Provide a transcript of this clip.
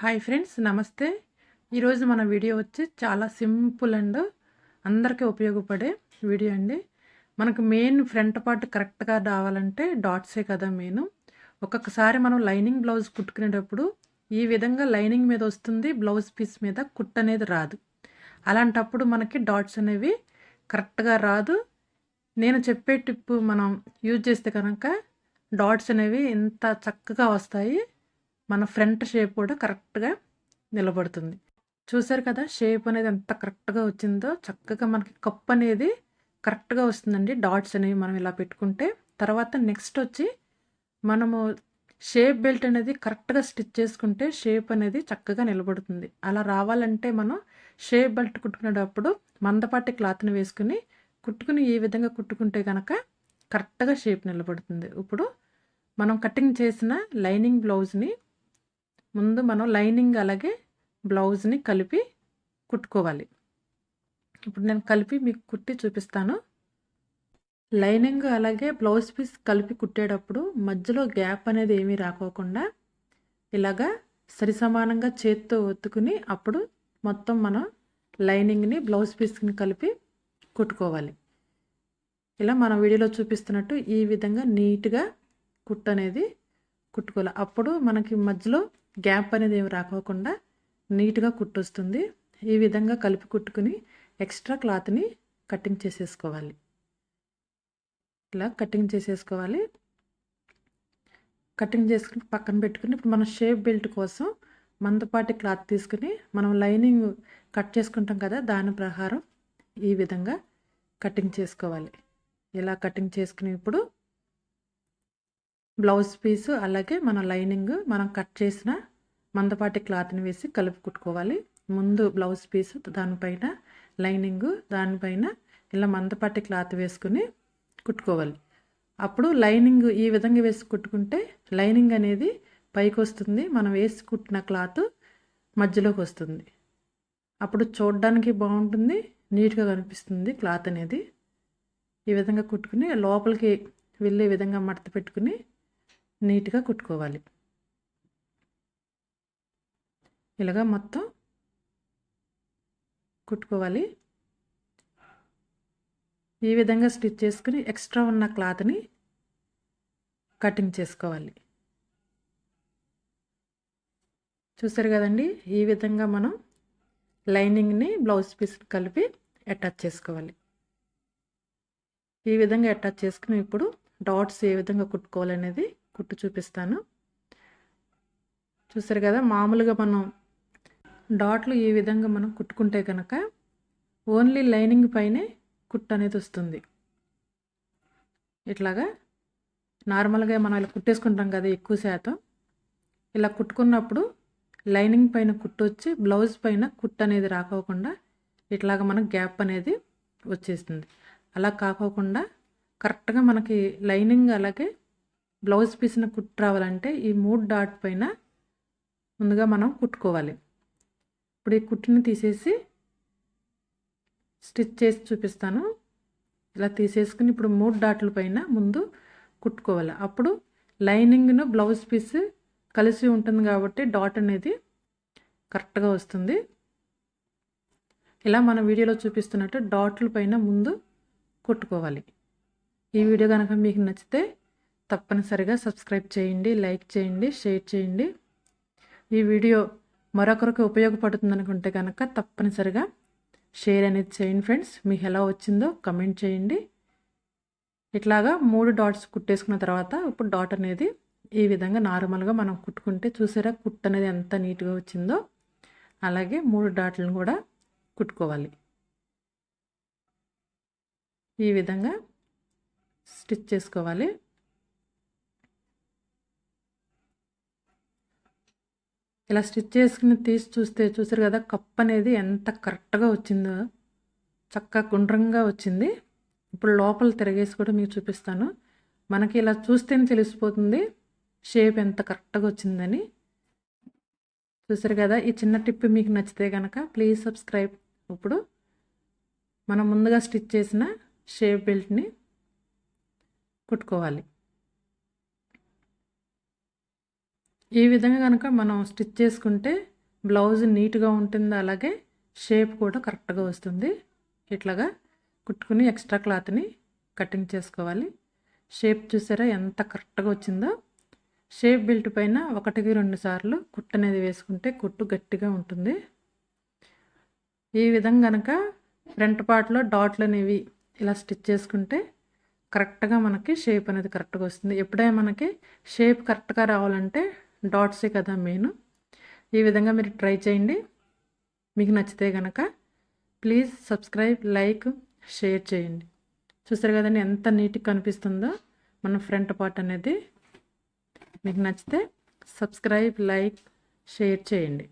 Hi friends నమస్తే. ఈరోజు మన వీడియో వచ్చి చాలా సింపుల్ అండ్ అందరికీ ఉపయోగపడే వీడియో అండి. మనకు మెయిన్ ఫ్రంట్ పార్ట్ కరెక్ట్గా రావాలంటే డాట్సే కదా మెయిన్. ఒక్కొక్కసారి మనం లైనింగ్ బ్లౌజ్ కుట్టుకునేటప్పుడు ఈ విధంగా లైనింగ్ మీద వస్తుంది బ్లౌజ్ పీస్ మీద కుట్ అనేది రాదు. అలాంటప్పుడు మనకి డాట్స్ అనేవి కరెక్ట్గా రాదు. నేను చెప్పే టిప్ మనం యూజ్ చేస్తే కనుక డాట్స్ అనేవి ఇంత చక్కగా వస్తాయి. మన ఫ్రంట్ షేప్ కూడా కరెక్ట్గా నిలబడుతుంది. చూసారు కదా షేప్ అనేది ఎంత కరెక్ట్గా వచ్చిందో చక్కగా మనకి కప్ అనేది కరెక్ట్గా వస్తుందండి. డాట్స్ అనేవి మనం ఇలా పెట్టుకుంటే. తర్వాత నెక్స్ట్ వచ్చి మనము షేప్ బెల్ట్ అనేది కరెక్ట్గా స్టిచ్ చేసుకుంటే షేప్ అనేది చక్కగా నిలబడుతుంది. అలా రావాలంటే మనం షేప్ బెల్ట్ కుట్టుకునేటప్పుడు మందపాటి క్లాత్ని వేసుకుని కుట్టుకుని ఈ విధంగా కుట్టుకుంటే కనుక కరెక్ట్గా షేప్ నిలబడుతుంది. ఇప్పుడు మనం కటింగ్ చేసిన లైనింగ్ బ్లౌజ్ని ముందు మనం లైనింగ్ అలాగే బ్లౌజ్ని కలిపి కుట్టుకోవాలి. ఇప్పుడు నేను కలిపి మీకు కుట్టి చూపిస్తాను. లైనింగ్ అలాగే బ్లౌజ్ పీస్ కలిపి కుట్టేటప్పుడు మధ్యలో గ్యాప్ అనేది ఏమీ రాకోకుండా ఇలాగా సరి సమానంగా చేత్తో ఒత్తుకుని అప్పుడు మొత్తం మనం లైనింగ్ని బ్లౌజ్ పీస్ని కలిపి కుట్టుకోవాలి. ఇలా మనం వీడియోలో చూపిస్తున్నట్టు ఈ విధంగా నీట్గా కుట్టు అనేది కుట్టుకోవాలి. అప్పుడు మనకి మధ్యలో గ్యాప్ అనేది ఏమి రాకోకుండా నీట్గా కుట్టొస్తుంది. ఈ విధంగా కలిపి కుట్టుకుని ఎక్స్ట్రా క్లాత్ని కటింగ్ చేసేసుకోవాలి. ఇలా కటింగ్ చేసేసుకోవాలి. కటింగ్ చేసుకుని పక్కన పెట్టుకుని ఇప్పుడు మనం షేప్ బెల్ట్ కోసం మందపాటి క్లాత్ తీసుకుని మనం లైనింగ్ కట్ చేసుకుంటాం కదా దాని ప్రకారం ఈ విధంగా కటింగ్ చేసుకోవాలి. ఇలా కటింగ్ చేసుకుని ఇప్పుడు బ్లౌజ్ పీసు అలాగే మన లైనింగ్ మనం కట్ చేసిన మందపాటి క్లాత్ని వేసి కలిపి కుట్టుకోవాలి. ముందు బ్లౌజ్ పీస్ దానిపైన లైనింగ్ దానిపైన ఇలా మందపాటి క్లాత్ వేసుకుని కుట్టుకోవాలి. అప్పుడు లైనింగ్ ఈ విధంగా వేసి కుట్టుకుంటే లైనింగ్ అనేది పైకి వస్తుంది. మనం వేసి కుట్టిన క్లాత్ మధ్యలోకి వస్తుంది. అప్పుడు చూడడానికి బాగుంటుంది నీట్గా కనిపిస్తుంది క్లాత్ అనేది. ఈ విధంగా కుట్టుకుని లోపలికి వెళ్ళే విధంగా మడత పెట్టుకుని నీట్గా కుట్టుకోవాలి. ఇలాగా మొత్తం కుట్టుకోవాలి. ఈ విధంగా స్టిచ్ చేసుకుని ఎక్స్ట్రా ఉన్న క్లాత్ని కటింగ్ చేసుకోవాలి. చూసారు కదండి? ఈ విధంగా మనం లైనింగ్ని బ్లౌజ్ పీస్ కలిపి అటాచ్ చేసుకోవాలి. ఈ విధంగా అటాచ్ చేసుకుని ఇప్పుడు డాట్స్ ఏ విధంగా కుట్టుకోవాలనేది కుట్టు చూపిస్తాను. చూసారు కదా మామూలుగా మనం డాట్లు ఈ విధంగా మనం కుట్టుకుంటే కనుక ఓన్లీ లైనింగ్ పైనే కుట్టు అనేది వస్తుంది. ఇట్లాగా నార్మల్గా మనం ఇలా కుట్టేసుకుంటాం కదా ఎక్కువ శాతం. ఇలా కుట్టుకున్నప్పుడు లైనింగ్ పైన కుట్టు వచ్చి బ్లౌజ్ పైన కుట్టు అనేది రాకోకుండా ఇట్లాగా మనకు గ్యాప్ అనేది వచ్చేస్తుంది. అలా కాకోకుండా కరెక్ట్గా మనకి లైనింగ్ అలాగే బ్లౌజ్ పీస్ని కుట్టు రావాలంటే ఈ మూడు డాట్ పైన ముందుగా మనం కుట్టుకోవాలి. ఇప్పుడు ఈ కుట్టుని తీసేసి స్టిచ్ చేసి చూపిస్తాను. ఇలా తీసేసుకుని ఇప్పుడు మూడు డాట్ల పైన ముందు కుట్టుకోవాలి. అప్పుడు లైనింగ్ను బ్లౌజ్ పీస్ కలిసి ఉంటుంది కాబట్టి డాట్ అనేది కరెక్ట్గా వస్తుంది. ఇలా మన వీడియోలో చూపిస్తున్నట్టు డాట్ల పైన ముందు కుట్టుకోవాలి. ఈ వీడియో కనుక మీకు నచ్చితే తప్పనిసరిగా సబ్స్క్రైబ్ చేయండి లైక్ చేయండి షేర్ చేయండి. ఈ వీడియో మరొకరికి ఉపయోగపడుతుంది అనుకుంటే కనుక తప్పనిసరిగా షేర్ అనేది చేయండి ఫ్రెండ్స్. మీకు ఎలా వచ్చిందో కమెంట్ చేయండి. ఇట్లాగా మూడు డాట్స్ కుట్టేసుకున్న తర్వాత ఇప్పుడు డాట్ అనేది ఈ విధంగా నార్మల్గా మనం కుట్టుకుంటే చూసారా కుట్ అనేది ఎంత నీట్గా వచ్చిందో. అలాగే మూడు డాట్లను కూడా కుట్టుకోవాలి. ఈ విధంగా స్టిచ్ చేసుకోవాలి. ఇలా స్టిచ్ చేసుకుని తీసి చూస్తే చూసారు కదా కప్ అనేది ఎంత కరెక్ట్గా వచ్చిందో చక్కగా గుండ్రంగా వచ్చింది. ఇప్పుడు లోపల తిరగేసి కూడా మీకు చూపిస్తాను. మనకి ఇలా చూస్తేనే తెలిసిపోతుంది షేప్ ఎంత కరెక్ట్గా వచ్చిందని. చూసారు కదా ఈ చిన్న టిప్ మీకు నచ్చితే కనుక ప్లీజ్ సబ్స్క్రైబ్ ఇప్పుడు మనం ముందుగా స్టిచ్ చేసిన షేప్ బెల్ట్ని కుట్టుకోవాలి. ఈ విధంగా కనుక మనం స్టిచ్ చేసుకుంటే బ్లౌజ్ నీట్గా ఉంటుంది? అలాగే షేప్ కూడా కరెక్ట్గా వస్తుంది. ఇట్లాగా కుట్టుకుని ఎక్స్ట్రా క్లాత్ని కటింగ్ చేసుకోవాలి. షేప్ చూసారా ఎంత కరెక్ట్గా వచ్చిందో? షేప్ బెల్ట్ పైన ఒకటికి రెండు సార్లు కుట్టు అనేది వేసుకుంటే కుట్టు గట్టిగా ఉంటుంది. ఈ విధంగా కనుక ఫ్రంట్ పార్ట్లో డాట్లు అనేవి ఇలా స్టిచ్ చేసుకుంటే కరెక్ట్గా మనకి షేప్ అనేది కరెక్ట్గా వస్తుంది. ఎప్పుడైనా మనకి షేప్ కరెక్ట్గా రావాలంటే డాట్సే కదా మెయిన్. ఈ విధంగా మీరు ట్రై చేయండి. మీకు నచ్చితే కనుక ప్లీజ్ సబ్స్క్రైబ్ లైక్ షేర్ చేయండి. చూసారు కదండి ఎంత నీట్గా కనిపిస్తుందో మన ఫ్రంట్ పార్ట్ అనేది. మీకు నచ్చితే సబ్స్క్రైబ్ లైక్ షేర్ చేయండి.